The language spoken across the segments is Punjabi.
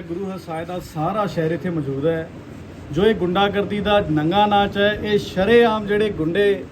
ਗੁਰੂ ਹਰਸਾਏ ਦਾ ਸਾਰਾ ਸ਼ਹਿਰ ਇੱਥੇ ਮੌਜੂਦ ਹੈ। ਜੋ ਇਹ ਗੁੰਡਾਗਰਦੀ ਦਾ ਨੰਗਾ ਨਾਚ ਹੈ, ਇਹ ਸ਼ਰੇਆਮ ਜਿਹੜੇ ਗੁੰਡੇ,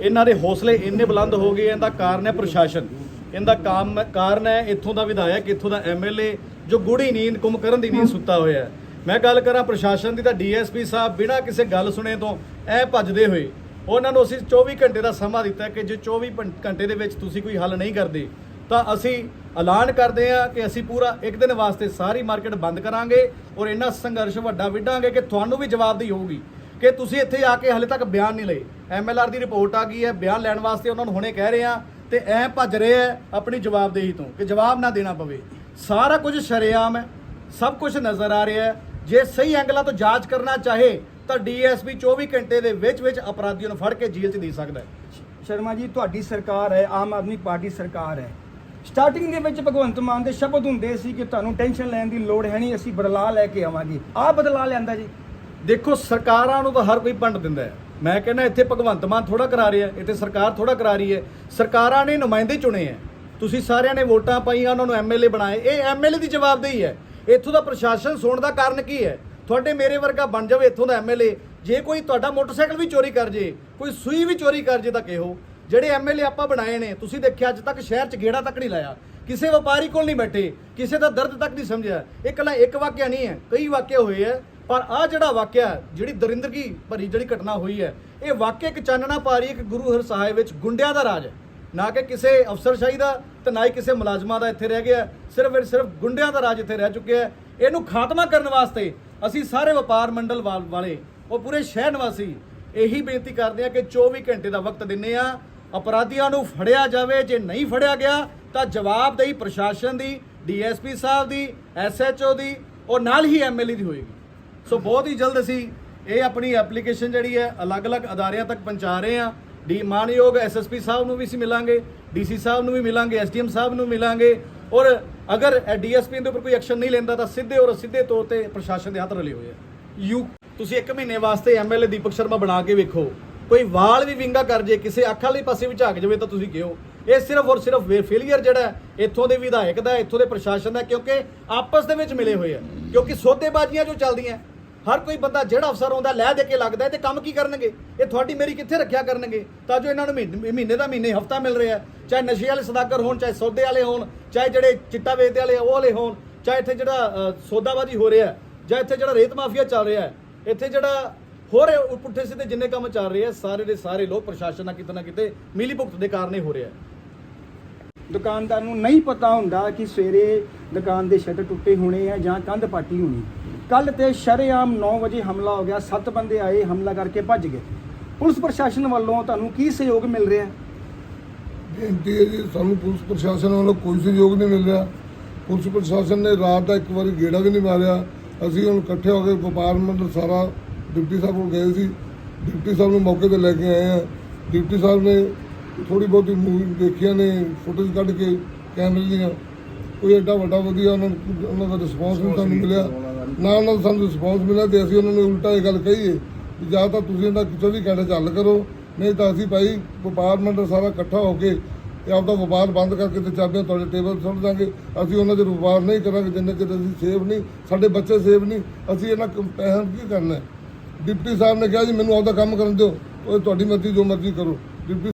ਇਹਨਾਂ ਦੇ ਹੌਸਲੇ ਇੰਨੇ ਬੁਲੰਦ ਹੋ ਗਏ, ਇਹਦਾ ਕਾਰਨ ਹੈ ਪ੍ਰਸ਼ਾਸਨ। ਇਹਦਾ ਕੰਮ, ਕਾਰਨ ਹੈ ਇੱਥੋਂ ਦਾ ਵਿਧਾਇਕ, ਇੱਥੋਂ ਦਾ ਐਮਐਲਏ ਜੋ ਗੁੜੀ ਨੀਂਦ, ਕੁਮ ਕਰਨ ਦੀ ਨੀਂਦ ਸੁੱਤਾ ਹੋਇਆ ਮੈਂ ਗੱਲ ਕਰਾਂ ਪ੍ਰਸ਼ਾਸਨ ਦੀ ਤਾਂ ਡੀਐਸਪੀ ਸਾਹਿਬ ਬਿਨਾਂ ਕਿਸੇ ਗੱਲ ਸੁਣੇ ਤੋਂ ਐ ਭੱਜਦੇ ਹੋਏ। ਉਹਨਾਂ ਨੂੰ ਅਸੀਂ 24 ਘੰਟੇ ਦਾ ਸਮਾਂ ਦਿੱਤਾ ਕਿ ਜੇ 24 ਘੰਟੇ ਦੇ ਵਿੱਚ ਤੁਸੀਂ ਕੋਈ ਹੱਲ ਨਹੀਂ ਕਰਦੇ ਤਾਂ ਅਸੀਂ ਐਲਾਨ ਕਰਦੇ ਹਾਂ ਕਿ ਅਸੀਂ ਪੂਰਾ ਇੱਕ ਦਿਨ ਵਾਸਤੇ ਸਾਰੀ ਮਾਰਕੀਟ ਬੰਦ ਕਰਾਂਗੇ ਔਰ ਇੰਨਾ ਸੰਘਰਸ਼ ਵੱਡਾ ਵਿੱਢਾਂਗੇ ਕਿ ਤੁਹਾਨੂੰ ਵੀ ਜਵਾਬਦੇਹੀ ਹੋਊਗੀ ਕਿ ਤੁਸੀਂ ਇੱਥੇ ਆ ਕੇ ਹਲੇ ਤੱਕ ਬਿਆਨ ਨਹੀਂ ਲਏ। ਐਮਐਲਆਰ ਦੀ ਰਿਪੋਰਟ ਆ ਗਈ ਹੈ, ਬਿਆਨ ਲੈਣ ਵਾਸਤੇ ਉਹਨਾਂ ਨੂੰ ਹੁਣੇ ਕਹਿ ਰਹੇ ਆ ਤੇ ਐ ਭੱਜ ਰਹੇ ਆ ਆਪਣੀ ਜਵਾਬਦੇਹੀ ਤੋਂ ਕਿ ਜਵਾਬ ਨਾ ਦੇਣਾ ਪਵੇ। ਸਾਰਾ ਕੁਝ ਸ਼ਰੇਆਮ ਹੈ, ਸਭ ਕੁਝ ਨਜ਼ਰ ਆ ਰਿਹਾ ਹੈ। ਜੇ ਸਹੀ ਐਂਗਲਾਂ ਤੋਂ ਜਾਂਚ ਕਰਨਾ ਚਾਹੇ ਤਾਂ ਡੀਐਸਪੀ 24 ਘੰਟੇ ਦੇ ਵਿੱਚ ਵਿੱਚ ਅਪਰਾਧੀਆਂ ਨੂੰ ਫੜ ਕੇ ਜੇਲ੍ਹ 'ਚ ਦੇ ਸਕਦਾ ਹੈ। ਸ਼ਰਮਾ ਜੀ, ਤੁਹਾਡੀ ਸਰਕਾਰ ਹੈ, ਆਮ ਆਦਮੀ ਪਾਰਟੀ ਸਰਕਾਰ ਹੈ। ਸਟਾਰਟਿੰਗ ਦੇ ਵਿੱਚ ਭਗਵੰਤ ਮਾਨ ਦੇ ਸ਼ਬਦ ਹੁੰਦੇ ਸੀ ਕਿ ਤੁਹਾਨੂੰ ਟੈਨਸ਼ਨ ਲੈਣ ਦੀ ਲੋੜ ਹੈ ਨਹੀਂ, ਅਸੀਂ ਬਦਲਾਅ ਲੈ ਕੇ ਆਵਾਂਗੇ। ਆਹ ਬਦਲਾਅ ਲਿਆਂਦਾ ਜੀ। ਦੇਖੋ, ਸਰਕਾਰਾਂ ਨੂੰ ਤਾਂ ਹਰ ਕੋਈ ਪੰਡ ਦਿੰਦਾ ਹੈ। ਮੈਂ ਕਹਿੰਦਾ ਇੱਥੇ ਭਗਵੰਤ ਮਾਨ ਥੋੜਾ ਕਰਾ ਰਿਹਾ ਇੱਥੇ ਸਰਕਾਰ ਥੋੜਾ ਕਰਾ ਰਹੀ ਹੈ। ਸਰਕਾਰਾਂ ਨੇ ਨੁਮਾਇੰਦੇ ਚੁਣੇ ਹੈ। ਤੁਸੀਂ ਸਾਰਿਆਂ ਨੇ ਵੋਟਾਂ ਪਾਈਆਂ, ਉਹਨਾਂ ਨੂੰ ਐਮਐਲਏ ਬਣਾਏ। ਇਹ ਐਮਐਲਏ ਦੀ ਜਵਾਬਦੇਹੀ ਹੈ। ਇੱਥੋਂ ਦਾ ਪ੍ਰਸ਼ਾਸਨ ਸੁਣਨ ਦਾ ਕਾਰਨ ਕੀ ਹੈ? ਤੁਹਾਡੇ ਮੇਰੇ ਵਰਗਾ ਬਣ ਜਾਵੇ ਇੱਥੋਂ ਦਾ ਐਮਐਲਏ ਜੇ ਕੋਈ ਤੁਹਾਡਾ ਮੋਟਰਸਾਈਕਲ ਵੀ ਚੋਰੀ ਕਰ ਜੇ, ਕੋਈ ਸੂਈ ਵੀ ਚੋਰੀ ਕਰ ਜੇ ਤਾਂ ਕਿਹੋ? ਜਿਹੜੇ ਐਮਐਲਏ ਆਪਾਂ ਬਣਾਏ ਨੇ, ਤੁਸੀਂ ਦੇਖਿਆ ਅੱਜ ਤੱਕ ਸ਼ਹਿਰ 'ਚ ਗੇੜਾ ਤੱਕ ਨਹੀਂ ਲਾਇਆ। ਕਿਸੇ ਵਪਾਰੀ ਕੋਲ ਨਹੀਂ ਬੈਠੇ, ਕਿਸੇ ਦਾ ਦਰਦ ਤੱਕ ਨਹੀਂ ਸਮਝਿਆ। ਇਹ ਇਕੱਲਾ ਇੱਕ ਵਾਕਿਆ ਨਹੀਂ ਹੈ, ਕਈ ਵਾਕਿਆ ਹੋਏ ਹੈ, ਪਰ ਆ ਜਿਹੜਾ ਵਾਕਿਆ ਜਿਹੜੀ ਦਰਿੰਦਗੀ ਭਰੀ ਜਿਹੜੀ ਘਟਨਾ ਹੋਈ ਹੈ, ਇਹ ਵਾਕਿਆ ਇੱਕ ਚਾਨਣਾ ਪਾ ਰਹੀ ਹੈ ਕਿ ਗੁਰੂ ਹਰਸਾਏ ਵਿੱਚ ਗੁੰਡਿਆਂ ਦਾ ਰਾਜ ਹੈ। ਨਾ ਕਿ ਕਿਸੇ ਅਫਸਰਸ਼ਾਹੀ ਦਾ ਤੇ ਨਾ ਹੀ ਕਿਸੇ ਮੁਲਾਜ਼ਮਾਂ ਦਾ ਇੱਥੇ ਰਹਿ ਗਿਆ ਸਿਰਫ ਔਰ ਸਿਰਫ ਗੁੰਡਿਆਂ ਦਾ ਰਾਜ ਇੱਥੇ ਰਹਿ ਚੁੱਕਿਆ ਹੈ। ਇਹਨੂੰ ਖਾਤਮਾ ਕਰਨ ਵਾਸਤੇ ਅਸੀਂ ਸਾਰੇ ਵਪਾਰ ਮੰਡਲ ਵਾ- ਵਾਲੇ, ਉਹ ਪੂਰੇ ਸ਼ਹਿਰ ਨਿਵਾਸੀ, ਇਹੀ ਬੇਨਤੀ ਕਰਦੇ ਆ ਕਿ 24 ਘੰਟੇ ਦਾ ਵਕਤ ਦਿੰਨੇ ਆ ਅਪਰਾਧੀਆਂ ਨੂੰ ਫੜਿਆ ਜਾਵੇ, ਜੇ ਨਹੀਂ ਫੜਿਆ ਗਿਆ, ਤਾਂ ਜਵਾਬਦੇਹੀ ਪ੍ਰਸ਼ਾਸਨ ਦੀ, ਡੀਐਸਪੀ ਸਾਹਿਬ ਦੀ, ਐਸਐਚਓ ਦੀ ਔਰ ਨਾਲ ਹੀ ਐਮਐਲਏ ਦੀ ਹੋਏਗੀ। ਸੋ ਬਹੁਤ ਹੀ ਜਲਦ ਅਸੀਂ ਇਹ ਆਪਣੀ ਐਪਲੀਕੇਸ਼ਨ ਜਿਹੜੀ ਹੈ, ਅਲੱਗ-ਅਲੱਗ ਅਦਾਰਿਆਂ ਤੱਕ ਪਹੁੰਚਾ ਰਹੇ ਹਾਂ। ਡੀ ਮਾਨਯੋਗ ਐਸਐਸਪੀ ਸਾਹਿਬ ਨੂੰ ਵੀ ਅਸੀਂ ਮਿਲਾਂਗੇ, ਡੀਸੀ ਸਾਹਿਬ ਨੂੰ ਵੀ ਮਿਲਾਂਗੇ, ਐਸਡੀਐਮ ਸਾਹਿਬ ਨੂੰ ਮਿਲਾਂਗੇ। ਔਰ ਅਗਰ ਡੀਐਸਪੀ ਦੇ ਉੱਪਰ ਕੋਈ ਐਕਸ਼ਨ ਨਹੀਂ ਲੈਂਦਾ, ਤਾਂ ਸਿੱਧੇ ਔਰ ਸਿੱਧੇ ਤੌਰ ਤੇ ਪ੍ਰਸ਼ਾਸਨ ਦੇ ਹੱਥ ਰਲੇ ਹੋਏ ਆ। ਯੂ ਤੁਸੀਂ ਇੱਕ ਮਹੀਨੇ ਵਾਸਤੇ ਐਮਐਲਏ ਦੀਪਕ ਸ਼ਰਮਾ ਬਣਾ ਕੇ ਵੇਖੋ। ਕੋਈ ਵਾਲ ਵੀ ਵਿੰਗਾ ਕਰ ਜੇ, ਕਿਸੇ ਅੱਖ ਵਾਲੇ ਪਾਸੇ ਵੀ ਝਾਕ ਜਾਵੇ ਤਾਂ ਤੁਸੀਂ ਕਿਹੋ ਇਹ ਸਿਰਫ ਔਰ ਸਿਰਫ ਫੇਲਿਅਰ ਜਿਹੜਾ ਇੱਥੋਂ ਦੇ ਵਿਧਾਇਕ ਦਾ ਇੱਥੋਂ ਦੇ ਪ੍ਰਸ਼ਾਸਨ ਦਾ ਕਿਉਂਕਿ ਆਪਸ ਦੇ ਵਿੱਚ ਮਿਲੇ ਹੋਏ ਆ। ਕਿਉਂਕਿ ਸੌਦੇਬਾਜ਼ੀਆਂ ਜੋ ਚੱਲਦੀਆਂ, ਹਰ ਕੋਈ ਬੰਦਾ ਜਿਹੜਾ ਅਫਸਰ ਆਉਂਦਾ, ਲੈ ਦੇ ਕੇ ਲੱਗਦਾ ਹੈ ਤੇ ਕੰਮ ਕੀ ਕਰਨਗੇ? ਇਹ ਤੁਹਾਡੀ ਮੇਰੀ ਕਿੱਥੇ ਰੱਖਿਆ ਕਰਨਗੇ? ਤਾਂ ਜੋ ਇਹਨਾਂ ਨੂੰ ਮਹੀਨੇ ਮਹੀਨੇ ਦਾ ਮਹੀਨੇ, ਹਫਤਾ ਮਿਲ ਰਿਹਾ ਚਾਹੇ ਨਸ਼ੇ ਵਾਲੇ ਸਦਾਕਰ ਹੋਣ, ਚਾਹੇ ਸੌਦੇ ਵਾਲੇ ਹੋਣ, ਚਾਹੇ ਜਿਹੜੇ ਚਿੱਟਾ ਵੇਚਦੇ ਵਾਲੇ ਉਹ ਵਾਲੇ ਹੋਣ, ਚਾਹੇ ਇੱਥੇ ਜਿਹੜਾ ਸੌਦਾਬਾਜ਼ੀ ਹੋ ਰਿਹਾ ਜਾਂ ਇੱਥੇ ਜਿਹੜਾ ਰੇਤ ਮਾਫੀਆ ਚੱਲ ਰਿਹਾ ਇੱਥੇ ਜਿਹੜਾ ਹੋਰ ਇਹ ਪੁੱਠੇ ਸਿੱਧੇ ਜਿੰਨੇ ਕੰਮ ਚੱਲ ਰਹੇ ਆ ਸਾਰੇ ਦੇ ਸਾਰੇ ਲੋਕ ਪ੍ਰਸ਼ਾਸਨ ਨਾਲ ਕਿਤੇ ਨਾ ਕਿਤੇ ਮਿਲੀ ਭੁਗਤ ਦੇ ਕਾਰਨ ਹੀ ਹੋ ਰਿਹਾ ਹੈ। ਦੁਕਾਨਦਾਰ ਨੂੰ ਨਹੀਂ ਪਤਾ ਹੁੰਦਾ ਕਿ ਸਵੇਰੇ ਦੁਕਾਨ ਦੇ ਸ਼ਟਰ ਟੁੱਟੇ ਹੋਣੇ ਆ ਜਾਂ ਕੰਧ ਪਾਟੀ ਹੋਣੀ। ਕੱਲ ਤੇ ਸ਼ਰੇਆਮ 9 ਵਜੇ ਹਮਲਾ ਹੋ ਗਿਆ ਸੱਤ ਬੰਦੇ ਆਏ ਹਮਲਾ ਕਰਕੇ ਭੱਜ ਗਏ। ਪੁਲਿਸ ਪ੍ਰਸ਼ਾਸਨ ਵੱਲੋਂ ਤੁਹਾਨੂੰ ਕੀ ਸਹਿਯੋਗ ਮਿਲ ਰਿਹਾ? ਬੇਨਤੀ ਹੈ ਜੀ ਸਾਨੂੰ ਪੁਲਿਸ ਪ੍ਰਸ਼ਾਸਨ ਵੱਲੋਂ ਕੋਈ ਸਹਿਯੋਗ ਨਹੀਂ ਮਿਲ ਰਿਹਾ। ਪੁਲਿਸ ਪ੍ਰਸ਼ਾਸਨ ਨੇ ਰਾਤ ਦਾ ਇੱਕ ਵਾਰੀ ਗੇੜਾ ਵੀ ਨਹੀਂ ਮਾਰਿਆ। ਅਸੀਂ ਹੁਣ ਇਕੱਠੇ ਹੋ ਕੇ ਵਪਾਰ ਮੰਡਲ ਸਾਰਾ ਡਿਪਟੀ ਸਾਹਿਬ ਕੋਲ ਗਏ ਸੀ। ਡਿਪਟੀ ਸਾਹਿਬ ਨੂੰ ਮੌਕੇ ਤੇ ਲੈ ਕੇ ਆਏ ਆ। ਡਿਪਟੀ ਸਾਹਿਬ ਨੇ ਥੋੜੀ ਬਹੁਤੀ ਮੂਵੀ ਦੇਖੀਆਂ ਨੇ, ਫੁਟੇਜ ਕੱਢ ਕੇ ਕੈਮਰੇ ਦੀਆਂ। ਕੋਈ ਐਡਾ ਵੱਡਾ ਵਧੀਆ ਉਹਨਾਂ ਨੂੰ ਉਹਨਾਂ ਦਾ ਰਿਸਪੌਂਸ ਨਹੀਂ ਸਾਨੂੰ ਮਿਲਿਆ। ਨਾ ਉਹਨਾਂ ਦਾ ਸਾਨੂੰ ਰਿਸਪੌਂਸ ਮਿਲਿਆ ਤੇ ਅਸੀਂ ਉਹਨਾਂ ਨੂੰ ਉਲਟਾ ਇਹ ਗੱਲ ਕਹੀਏ ਵੀ ਜਾਂ ਤਾਂ ਤੁਸੀਂ ਇਹਦਾ 24 ਘੰਟੇ ਚੱਲ ਕਰੋ, ਨਹੀਂ ਤਾਂ ਅਸੀਂ ਭਾਈ ਵਪਾਰ ਮੰਡਲ ਸਾਰਾ ਇਕੱਠਾ ਹੋ ਕੇ ਇਹ ਆਪਦਾ ਵਪਾਰ ਬੰਦ ਕਰਕੇ ਤੇ ਚਾਬੀਆਂ ਤੁਹਾਡੇ ਟੇਬਲ ਸੁੱਟ ਦਾਂਗੇ। ਅਸੀਂ ਉਹਨਾਂ ਦੇ ਵਪਾਰ ਨਹੀਂ ਕਰਾਂਗੇ, ਜਿੰਨੇ ਚਿਰ ਅਸੀਂ ਸੇਫ ਨਹੀਂ, ਸਾਡੇ ਬੱਚੇ ਸੇਫ ਨਹੀਂ, ਅਸੀਂ ਇਹਨਾਂ ਕ- ਪੈਸਿਆਂ ਨੂੰ ਕੀ ਕਰਨਾ ਹੈ? ਡਿਪਟੀ ਸਾਹਿਬ ਨੇ ਕਿਹਾ ਜੀ, ਮੈਨੂੰ ਆਪਦਾ ਕੰਮ ਕਰਨ ਦਿਓ। ਉਹ ਤੁਹਾਡੀ ਮਰਜ਼ੀ, ਜੋ ਮਰਜ਼ੀ ਕਰੋ। ਡਿਪਟੀ